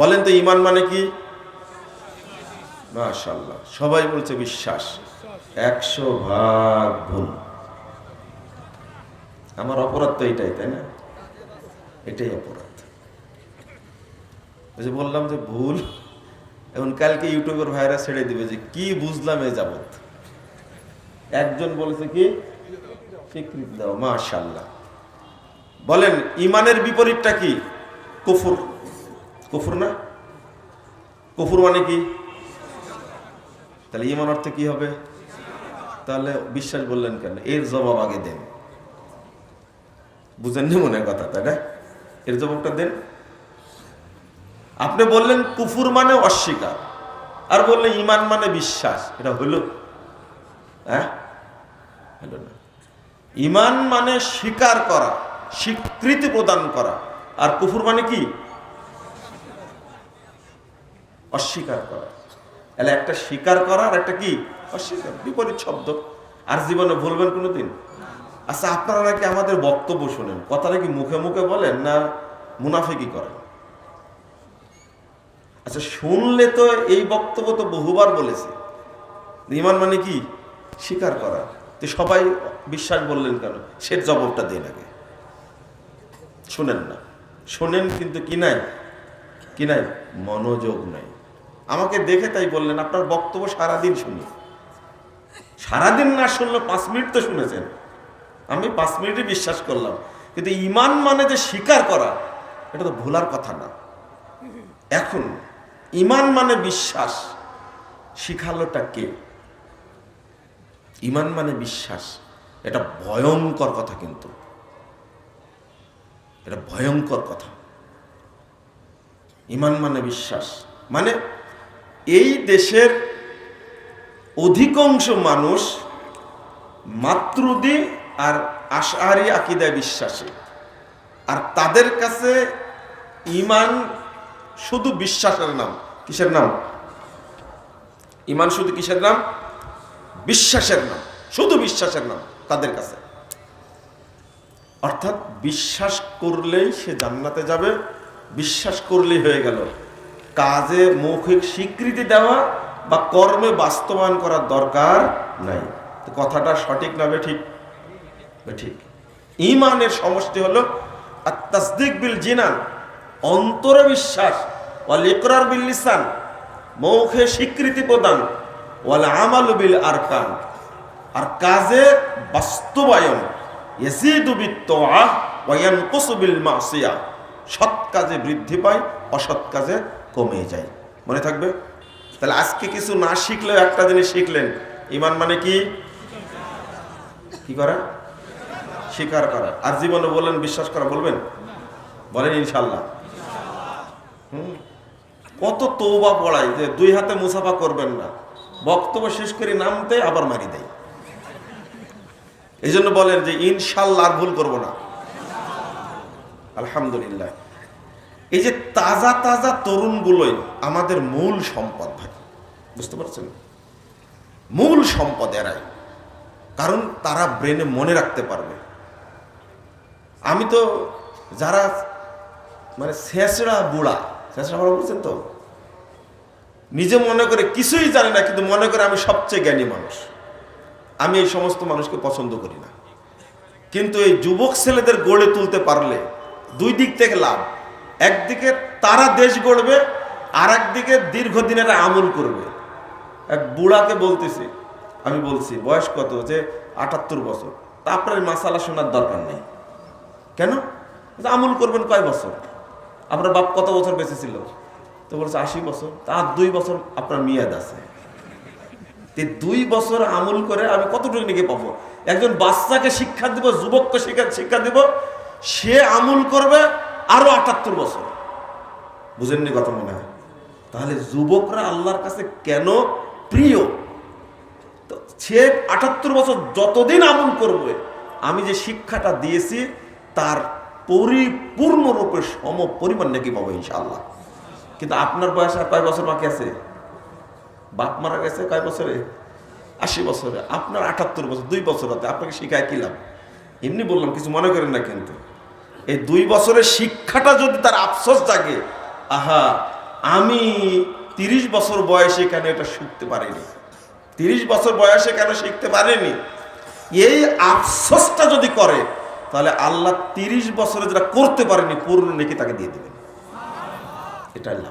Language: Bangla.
বলেন তো ইমান মানে কি? মাশাল্লাহ সবাই বলছে বিশ্বাস। একশো ভাগ ভুল। আমার অপরাধ তো এটাই, তাই না? এটাই অপরাধ। যে বললাম যে ভুল, এখন কালকে ইউটিউবের ভাইরা ছেড়ে দিবে যে কি বুঝলাম এ যাবত একজন বলেছে কি? স্বীকৃতি দাও মাশাল্লাহ বলেন, ইমানের বিপরীতটা কি? কুফুর। কুফুর না? কুফুর মানে কি? তাহলে ইমান অর্থে কি হবে? তাহলে বিশ্বাস বললেন কেন? এর জবাব আগে দেন। বুঝেননি মনে কথা, তাই না? এর জবাবটা দেন। আপনি বললেন কুফুর মানে অস্বীকার, আর বললেন ইমান মানে বিশ্বাস। এটা হলো হ্যাঁ? না। ইমান মানে স্বীকার করা, স্বীকৃতি প্রদান করা। আর কুফুর মানে কি? অস্বীকার করা। তাহলে একটা স্বীকার করা আর একটা কি? অস্বীকার, বিপরীত শব্দ। আর জীবনে বলবেন কোনোদিন? আচ্ছা আপনারা নাকি আমাদের বক্তব্য শোনেন, কথাটা কি মুখে মুখে বলেন না মুনাফিকি করেন? আচ্ছা শুনলে তো এই বক্তব্য তো বহুবার বলেছে। ইমান মানে কি? স্বীকার করা। তো সবাই বিশ্বাস বললেন কেন? সে জবাবটা দিন আগে। শোনেন না। শোনেন কিন্তু কি নাই? কি নাই? মনোযোগ নাই। আমাকে দেখে তাই বললেন, আপনার বক্তব্য সারাদিন শুনি সারাদিন না শুনলে, পাঁচ মিনিট তো শুনেছেন। আমি পাঁচ মিনিটে বিশ্বাস করলাম। কিন্তু ইমান মানে যে স্বীকার করা, এটা তো ভুলার কথা না। এখন, ইমান মানে বিশ্বাস, শিখালোটা কে? ইমান মানে বিশ্বাস, এটা ভয়ঙ্কর কথা কিন্তু। এটা ভয়ঙ্কর কথা। ইমান মানে বিশ্বাস। মানে এই দেশের অধিকাংশ মানুষ মাতৃদি আর আশারি আকিদায় বিশ্বাসী। আর তাদের কাছে ইমান শুধু বিশ্বাসের নাম। কিসের নাম? ইমান শুধু কিসের নাম? বিশ্বাসের নাম। শুধু বিশ্বাসের নাম তাদের কাছে। অর্থাৎ বিশ্বাস করলেই সে জান্নাতে যাবে, বিশ্বাস করলেই হয়ে গেল। কাজে মৌখিক স্বীকৃতি দেওয়া বা কর্মে বাস্তবায়ন করার দরকার নাই। কথাটা সঠিক না ঠিক? ঠিক। ইমানের সমষ্টি হলো আর তাসদিক বিল জিনান, অন্তর বিশ্বাস, ওয়াল ইকরার বিল লিসান, মৌখে স্বীকৃতি প্রদান, ওয়াল আমাল বিল আরকান। আর কাজে বাস্তবায়ন, ইয়াজিদু বিত্তআ ওয়া ইয়ানকুসু বিল মাসিয়া। সৎ কাজে বৃদ্ধি পায়, অসৎ কাজে কমে যায়। মনে থাকবে? তাহলে আজকে কিছু না শিখলেও একটা জিনিস শিখলেন। ইমান মানে কি? কি করা? স্বীকার করা। আর জীবনে বললেন, বিশ্বাস করা। বলবেন? বলেন ইনশাল্লাহ। হুম। কত তৌবা পড়াই যে দুই হাতে মুসাফা করবেন না। বক্তব্য শেষ করে নামতে আবার মারি দেয়। এই জন্য বলেন যে ইনশাল্লাহ ভুল করব না। আলহামদুলিল্লাহ। এই যে তাজা তাজা তরুণগুলোই আমাদের মূল সম্পদ ভাই। বুঝতে পারছেন? মূল সম্পদ এরাই। কারণ তারা ব্রেনে মনে রাখতে পারবে। আমি তো যারা মানে শেষরা বুড়া শেষরা বুড়া বলছেন তো? নিজে মনে করে কিছুই জানে না, কিন্তু মনে করে আমি সবচেয়ে জ্ঞানী মানুষ। আমি এই সমস্ত মানুষকে পছন্দ করি না। কিন্তু এই যুবক ছেলেদের গড়ে তুলতে পারলে দুই দিক থেকে লাভ। একদিকে তারা দেশ গড়বে আর একদিকে দীর্ঘদিন দীর্ঘদিনের আমল করবে। এক বুড়াকে বলতেছি, আমি বলছি, বয়স কত? যে আটাত্তর বছর। তা আপনার মাসালা শোনার দরকার নেই। কেন? আমল করবেন কয় বছর? আপনার বাপ কত বছর বেঁচে ছিল? তো বলছে, আশি বছর। তার দুই বছর আপনার মেয়াদ আছে। দুই বছর আমল করে আমি কতটুকু নাকি পাবো? একজন বাচ্চাকে শিক্ষা দিব, যুবককে শিক্ষা শিক্ষা দিব, সে আমল করবে আরও আটাত্তর বছর। বুঝেননি কথা মনে হয়? তাহলে যুবকরা আল্লাহর কাছে কেন প্রিয়? তো সে আটাত্তর বছর যতদিন আমল করবে, আমি যে শিক্ষাটা দিয়েছি, তার পরিপূর্ণরূপে সম পরিমাণ নাকি পাবো ইনশাআল্লাহ। কিন্তু আপনার বয়স আর কয় বছর বাকি আছে? বাপ মারা গেছে কয় বছরে? আশি বছরে। আপনার আটাত্তর বছর, দুই বছর হতে আপনাকে শিখায় কিলাম এমনি বললাম, কিছু মনে করেন না কিন্তু। এই দুই বছরের শিক্ষাটা যদি তার আফসোস জাগে, আহা, আমি তিরিশ বছর বয়সে কেন এটা শিখতে পারিনি? তিরিশ বছর বয়সে কেন শিখতে পারেনি? এই আফসোসটা যদি করে, তাহলে আল্লাহ তিরিশ বছরে যেটা করতে পারেনি, পূর্ণ নেকি তাকে দিয়ে দেবেন। এটা আল্লাহ